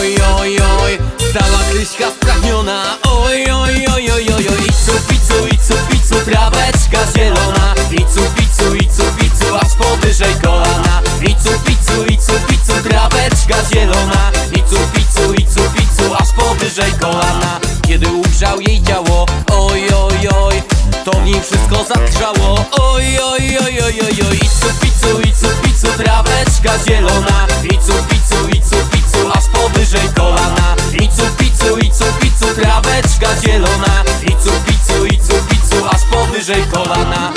Oj, oj, oj, stała Kryśka spragniona Oj, oj, oj, oj, oj, oj Icu, picu, icu, picu, traweczka zielona Icu, picu, icu, picu, aż powyżej kolana Icu, picu, icu, picu, traweczka zielona Icu, picu, icu, picu, aż powyżej kolana Kiedy ugrzał jej ciało Oj, oj, oj, to w niej wszystko zatrzało Oj, oj, oj, oj, oj, oj Icu, picu, icu, picu, traweczka zielona Icu, zielona. Icu, picu, icu, picu, aż powyżej kolana.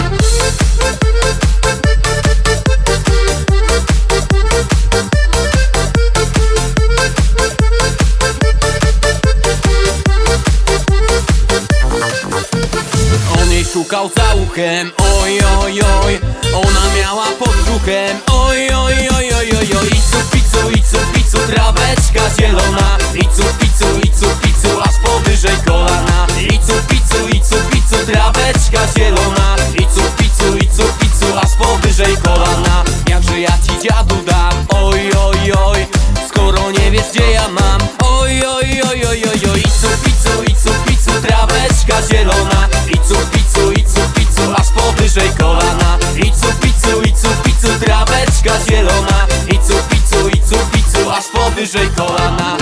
Szukał za uchem, oj, oj, oj. Ona miała pod brzuchem, oj, oj, oj, oj, oj, oj. Icu, picu, icu, picu, traweczka zielona. Icu, picu, zielona Icu, picu, icu, picu, aż powyżej kolana Jakże ja ci dziadu dam, oj, oj, oj Skoro nie wiesz gdzie ja mam, oj, oj, oj, oj, oj, oj Icu, picu, icu, picu, traweczka zielona Icu, picu, icu, picu, aż powyżej kolana Icu, picu, icu, picu, traweczka zielona Icu, picu, icu, picu, aż powyżej kolana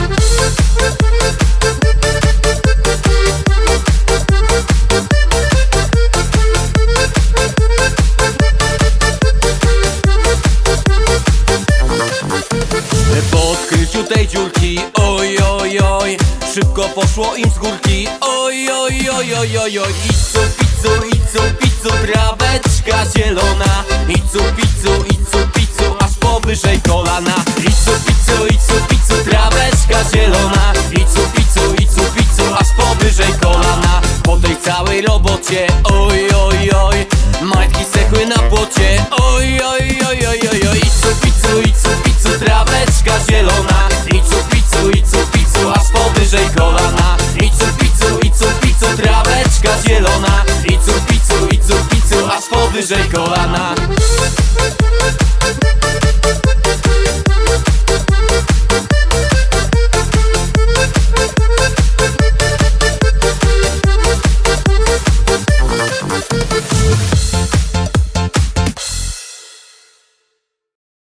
Szybko poszło im z górki, oj, oj, oj, oj, oj, oj Icu, picu, icu, picu, traweczka zielona Icu, picu, icu, picu, aż powyżej kolana Icu, picu, icu, picu, traweczka zielona Icu, picu, icu, picu, aż powyżej kolana Po tej całej robocie, oj, oj, oj Majtki sekły na płocie, oj, oj, oj, oj, oj, oj Icu, picu, icu, picu, traweczka zielona poniżej kolana. I cu, picu, i cu, picu, traweczka zielona. I cu, picu, i cu, picu, aż powyżej kolana.